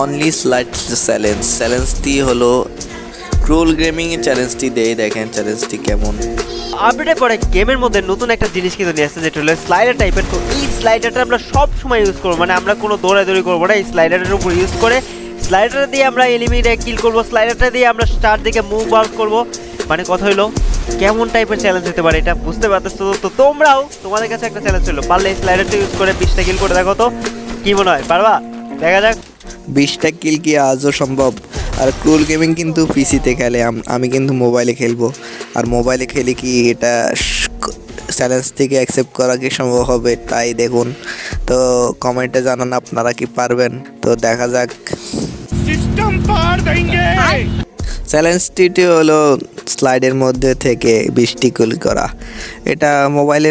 Only slide challenge চ্যালেঞ্জটি হলো ক্রুল গেমিংয়ের চ্যালেঞ্জটি দেই দেখেন চ্যালেঞ্জটি কেমন। আপডেটের পরে গেমের মধ্যে নতুন একটা জিনিস কিন্তু নিয়ে আসছে, যেটা হলো স্লাইডার টাইপের তো এই স্লাইডারটা আমরা সব সময় ইউজ করব। মানে আমরা কোনো দৌড়াদৌড়ি করব না, এই স্লাইডারের উপর ইউজ করে স্লাইডার দিয়ে আমরা এলিমিনে কিল করব। স্লাইডারটা দিয়ে আমরা স্টার দিকে মুভ আউট করব। মানে কথা হলো, কেমন টাইপের চ্যালেঞ্জ হতে পারে এটা বুঝতে পারতেছো তো? তোমরাও তোমাদের কাছে একটা চ্যালেঞ্জ ছিল পারলে স্লাইডারটা ইউজ করে বিশটা কিল করে দেখো তো, কি মনে হয়? পারবা? দেখা যাক। বিশটা কিল কি আজও সম্ভব? আর ক্রুল গেমিং কিন্তু পিসিতে খেলে আমি কিন্তু মোবাইলে খেলব। আর মোবাইলে খেলে কি এটা চ্যালেঞ্জ থেকে অ্যাকসেপ্ট করা কি সম্ভব হবে তাই দেখুন। তো কমেন্টে জানান আপনারা কি পারবেন। তো দেখা যাক। চ্যালেঞ্জটি হলো স্লাইডের মধ্যে থেকে বৃষ্টি কুল করা। এটা মোবাইলে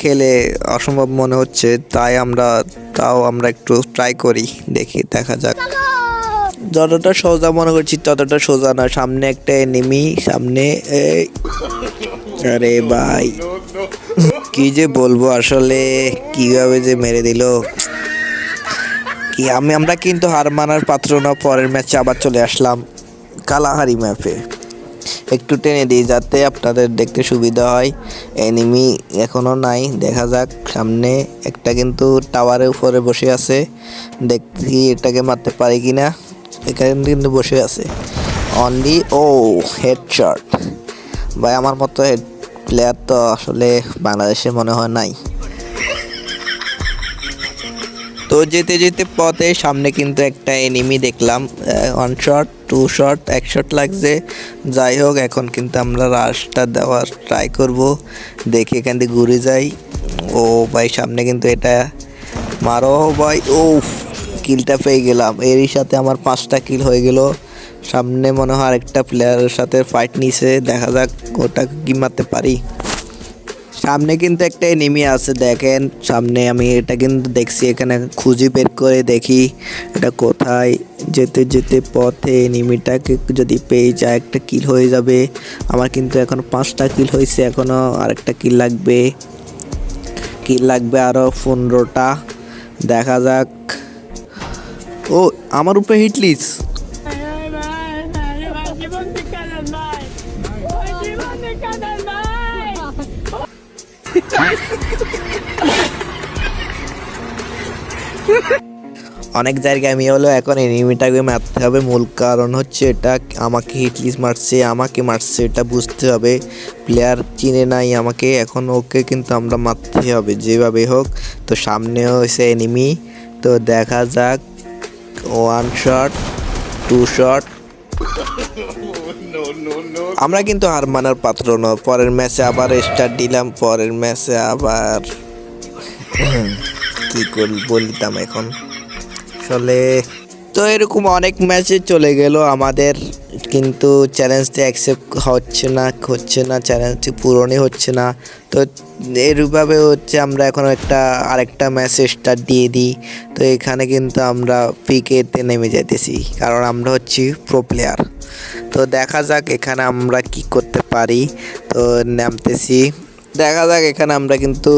খেলে অসম্ভব মনে হচ্ছে, তাই আমরা, তাও আমরা একটু ট্রাই করি, দেখি, দেখা যাক। যতটা সোজা মনে করছি, ততটা সোজা না। সামনে একটা এনিমি সামনে আরে ভাই, কি যে বলব আসলে, কীভাবে যে মেরে দিল। কি, আমি, আমরা কিন্তু হার মানার পাত্র না, পরের ম্যাচে আবার চলে আসলাম, কালাহারি ম্যাপে একটু টেনে দিই যাতে আপনাদের দেখতে সুবিধা হয়। এনিমি এখনও নাই, দেখা যাক। সামনে একটা কিন্তু টাওয়ারের উপরে বসে আছে। দেখি এটাকে মারতে পারি কি না এখানে কিন্তু বসে আছে। অনলি ও হেডশট ভাই, আমার মতো হেড প্লেয়ার তো আসলে বাংলাদেশে মনে হয় নাই। তো যেতে যেতে পথে সামনে কিন্তু একটা এনিমি দেখলাম ওয়ান শট টু শট এক শট লাগছে। যাই হোক, এখন কিন্তু আমরা রাশটা দেওয়ার ট্রাই করব। দেখি এখান থেকে ঘুরে যাই। ও ভাই, সামনে কিন্তু এটা। মারো ভাই ও কিলটা পেয়ে গেলাম। এরই সাথে আমার পাঁচটা কিল হয়ে গেল। সামনে মনে হয় আরেকটা প্লেয়ারের সাথে ফাইট নিছে। দেখা যাক ওটা কি মারতে পারি। সামনে কিন্তু একটা এনিমি আছে, দেখেন। সামনে আমি এটা কিন্তু দেখছি, এখানে খুঁজি বের করে দেখি এটা কোথায়। যেতে যেতে পথে এনিমিটাকে যদি পেয়ে যায়, একটা কিল হয়ে যাবে। আমার কিন্তু এখন পাঁচটা কিল হয়েছে এখনও আরেকটা কিল লাগবে। কিল লাগবে আরও পনেরোটা। দেখা যাক। ও, আমার উপরে হিটলিস অনেক জায়গায় আমি হলো এখন এনিমিটাকে মারতে হবে। মূল কারণ হচ্ছে এটা, আমাকে হিটলিস্ট মারছে, আমাকে মারছে, এটা বুঝতে হবে। প্লেয়ার চিনে নাই আমাকে, এখন ওকে কিন্তু আমরা মারতে হবে, যেভাবে হোক। তো সামনেও হয়েছে এনিমি তো দেখা যাক। ওয়ান শট টু শট আমরা কিন্তু হার মানার পাত্র নয় পরের ম্যাচে আবার স্টার্ট দিলাম, পরের ম্যাচে আবার কি করি, বলিতাম এখন। চলে। তো এরকম অনেক ম্যাচে চলে গেল, আমাদের কিন্তু চ্যালেঞ্জটি অ্যাকসেপ্ট হচ্ছে না হচ্ছে না চ্যালেঞ্জটি পূরণই হচ্ছে না। তো এরভাবে হচ্ছে আমরা এখন একটা, আরেকটা স্টার্ট দিয়ে দিই। তো এখানে কিন্তু আমরা পিকেতে নেমে যাইতেছি, কারণ আমরা হচ্ছি প্রো প্লেয়ার তো দেখা যাক এখানে আমরা কি করতে পারি। তো নামতেছি, দেখা যাক এখানে আমরা কিন্তু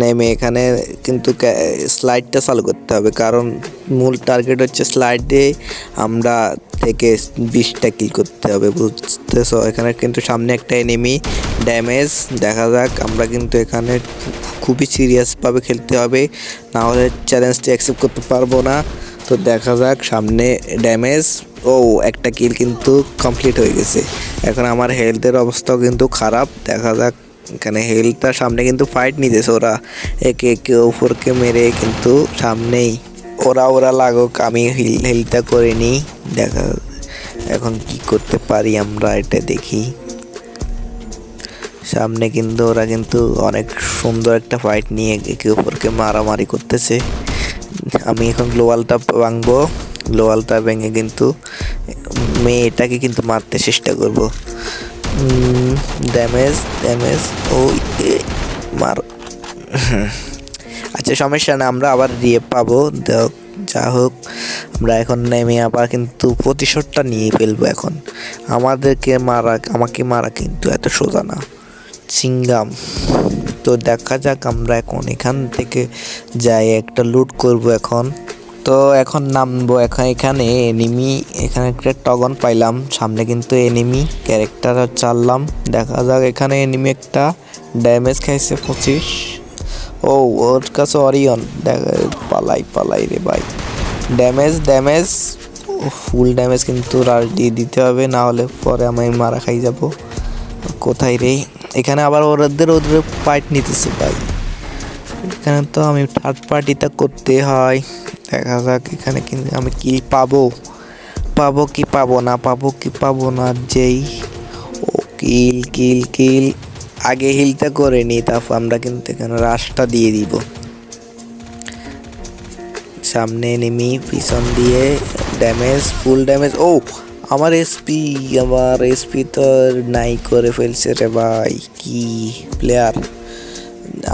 নেমে এখানে কিন্তু স্লাইডটা চালু করতে হবে। কারণ মূল টার্গেট হচ্ছে স্লাইডে আমরা থেকে বিশটা কিল করতে হবে, বুঝতেছো? এখানে কিন্তু সামনে একটা এনিমি ড্যামেজ দেখা যাক, আমরা কিন্তু এখানে খুবই সিরিয়াসভাবে খেলতে হবে, না হলে চ্যালেঞ্জটি অ্যাকসেপ্ট করতে পারব না। তো দেখা যাক, সামনে ড্যামেজ ও, একটা কিল কিন্তু কমপ্লিট হয়ে গেছে। এখন আমার হেলথের অবস্থাও কিন্তু খারাপ, দেখা যাক, এখানে হেলথটার সামনে কিন্তু ফাইট নিতেছে ওরা। একে একে ওপরকে মেরে কিন্তু সামনেই, ওরা ওরা লাগুক, আমি হিল হেলটা করে নিই। দেখা এখন কি করতে পারি আমরা এটা দেখি। সামনে কিন্তু ওরা কিন্তু অনেক সুন্দর একটা ফাইট নিয়ে একে অপরকে মারামারি করতেছে। আমি এখন গ্লোয়ালটা ভাঙবো। গ্লোয়ালটা ভেঙে কিন্তু মেয়েটাকে কিন্তু মারতে চেষ্টা করব। ড্যামেজ ড্যামেজ ও মার। আচ্ছা সমস্যা না, আমরা আবার দিয়ে পাবো। যা হোক। আমরা এখন নেমে আবার কিন্তু প্রতিশোধটা নিয়ে ফেলব এখন। আমাদেরকে মারা, আমাকে মারা কিন্তু এত সোজা না। সিঙ্গাম তো দেখা যাক আমরা এখন এখান থেকে যাই, একটা লুট করব এখন। তো এখন নামবো এখন এখানে এনিমি এখানে একটা টগন পাইলাম। সামনে কিন্তু এনিমি ক্যারেক্টার চাললাম। দেখা যাক এখানে এনিমি একটা ড্যামেজ খাইছে পঁচিশ। ও, ওর কাছে অরিয়ন দেখা, পালাই পালাই রে ভাই। ড্যামেজ ড্যামেজ ফুল ড্যামেজ কিন্তু দিয়ে দিতে হবে, না হলে পরে আমি মারা খাই যাব। কোথায় রে? এখানে আবার ওদের ওদের পাইট নিতেছে ভাই। এখানে তো আমি থার্ড পার্টিটা করতে হয়। দেখা যাক এখানে কিন্তু আমি কি পাবো। পাবো কি পাবো না, পাবো কি পাবো না, যেই। ও কিল কিল কিল আগে হিলটা করে নিই তারপর আমরা কিন্তু এখানে রাশটা দিয়ে দিব। সামনে নেমি পিছন দিয়ে ড্যামেজ ফুল ড্যামেজ ও, আমার এসপি আমার এসপি তো নাই করে ফেলছে রে ভাই। কি প্লেয়ার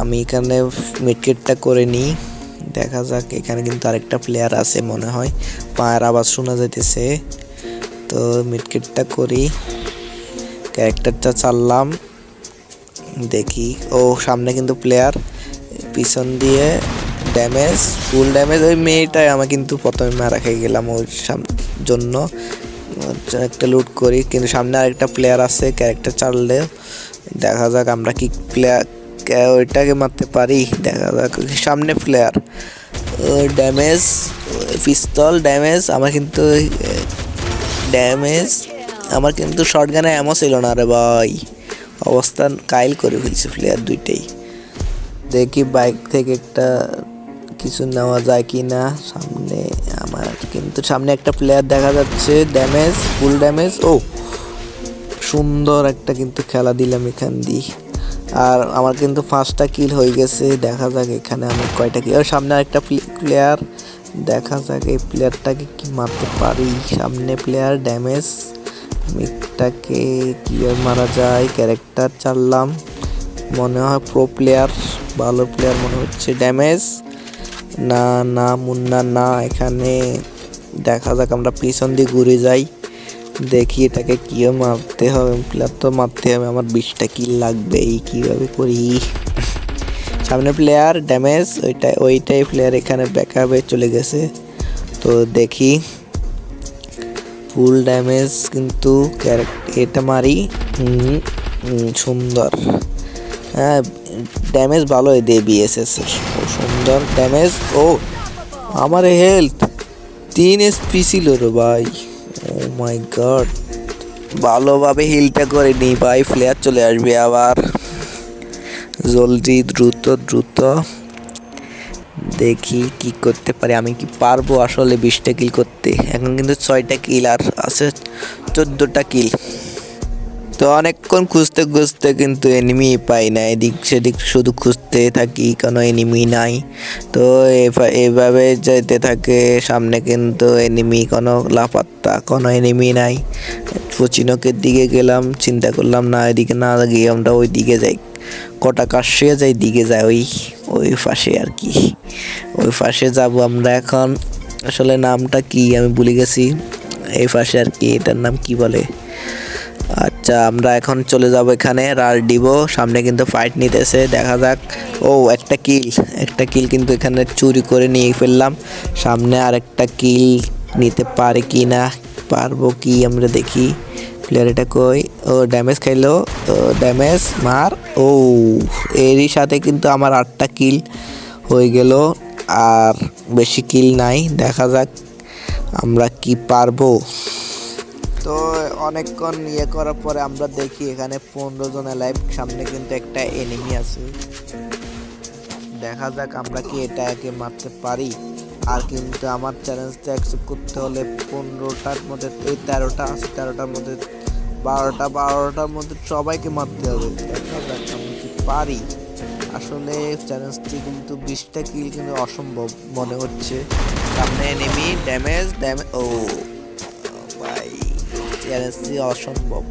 আমি এখানে মিডকেটটা করে নিই। দেখা যাক, এখানে কিন্তু আরেকটা প্লেয়ার আছে মনে হয়। পায়ের আওয়াজ শোনা যাইতেছে। তো মিডকেটটা করি। ক্যারেক্টারটা চাললাম দেখি। ও, সামনে কিন্তু প্লেয়ার পিছন দিয়ে ড্যামেজ ফুল ড্যামেজ ওই মেয়েটাই আমি কিন্তু প্রথমে মারা খেয়ে গেলাম ওর জন্য। জন্য একটা লুট করি। কিন্তু সামনে আরেকটা প্লেয়ার আছে ক্যারেক্টার চাললে দেখা যাক আমরা কি প্লেয়ার ওইটাকে মারতে পারি? দেখা যাক, সামনে প্লেয়ার ড্যামেজ পিস্তল ড্যামেজ আমার কিন্তু ড্যামেজ আমার কিন্তু শর্ট গানে এমন ছিল না রে ভাই। অবস্থান কাইল করে ফেলছে প্লেয়ার দুইটাই। দেখি বাইক থেকে একটা কিছু নেওয়া যায় কি না সামনে আমার কিন্তু সামনে একটা প্লেয়ার দেখা যাচ্ছে ড্যামেজ ফুল ড্যামেজ ও, সুন্দর একটা কিন্তু খেলা দিলাম এখান দিয়ে। আর আমার কিন্তু পাঁচটা কিল হয়ে গেছে, দেখা যাক এখানে আমি কয়টা কিল সামনে আরেকটা প্লেয়ার দেখা যাক এই প্লেয়ারটাকে কি মারতে পারি। সামনে প্লেয়ার ড্যামেজ মিটটাকে কীভাবে মারা যায় ক্যারেক্টার চাললাম। মনে হয় প্রো প্লেয়ার ভালো প্লেয়ার মনে হচ্ছে ড্যামেজ না না, মুন্না, না, এখানে। দেখা যাক, আমরা পিছন দিয়ে ঘুরে যাই। দেখি এটাকে কীভাবে মারতে হবে। প্লেয়ার তো মারতে হবে, আমার বিশটা কিল লাগবে, এই কীভাবে করি? সামনে প্লেয়ার, ড্যামেজ ওইটা ওইটাই প্লেয়ার এখানে ব্যাকআপে চলে গেছে। তো দেখি। ফুল ড্যামেজ কিন্তু ক্যারেক্টার এটা মারি। সুন্দর। হ্যাঁ ড্যামেজ ভালোই দেয় বিএসএস ও সুন্দর ড্যামেজ ও, আমার হেলথ তিন এসপি ছিল রে ভাই। ও মাই গড ভালোভাবে হিলটা করে নি ভাই। ফ্লেয়ার চলে আসবে আবার। জলদি, দ্রুত দ্রুত। দেখি কি করতে পারি। আমি কি পারব আসলে বিশটা কিল করতে? এখন কিন্তু ছয়টা কিল আর আছে, চোদ্দোটা কিল তো অনেকক্ষণ খুঁজতে খুঁজতে কিন্তু এনিমি পাই না। এদিক সেদিক শুধু খুঁজতে থাকি, কোনো এনিমি নাই। তো এভাবে যেতে থাকে, সামনে কিন্তু এনিমি কোনো লাপাত্তা, কোনো এনিমি নাই। পচিনকের দিকে গেলাম, চিন্তা করলাম, না, এদিকে না গিয়ে আমরা ওই দিকে যাই। কটা কাশিয়ে যাই দিকে যাই ওই ওই পাশে আর কি। ওই পাশে যাব আমরা এখন। আসলে নামটা কি আমি ভুলে গেছি। এই পাশে আর কি, এটার নাম কি বলে? আচ্ছা আমরা এখন চলে যাব এখানে। রার দিব সামনে কিন্তু ফাইট নিতেছে, দেখা যাক। ও, একটা কিল একটা কিল কিন্তু এখানে চুরি করে নিয়ে ফেললাম। সামনে আর একটা কিল নিতে পারে কি না পারব কি আমরা দেখি। প্লেয়ার এটা কই? ও ড্যামেজ খাইলো। ড্যামেজ মার। ও, এরই সাথে কিন্তু আমার আটটা কিল হয়ে গেল। আর বেশি কিল নাই, দেখা যাক আমরা কি পারব। তো অনেকক্ষণ ইয়ে করার পরে আমরা দেখি এখানে পনেরো জন লাইভ সামনে কিন্তু একটা এনিমি আছে। দেখা যাক আমরা কি এটাকে মারতে পারি। আর কিন্তু আমার চ্যালেঞ্জটা অ্যাকসেপ্ট করতে হলে পনেরোটার মধ্যে, এই তেরোটা আছে, তেরোটার মধ্যে, বারোটা, বারোটার মধ্যে সবাইকে মারতে হবে। দেখা যাক আমি কি পারি। আসলে চ্যালেঞ্জটি কিন্তু বিশটা কিল কিন্তু অসম্ভব মনে হচ্ছে। সামনে এনিমি ড্যামেজ ড্যামেজ ও। ভাই চ্যালেঞ্জটি অসম্ভব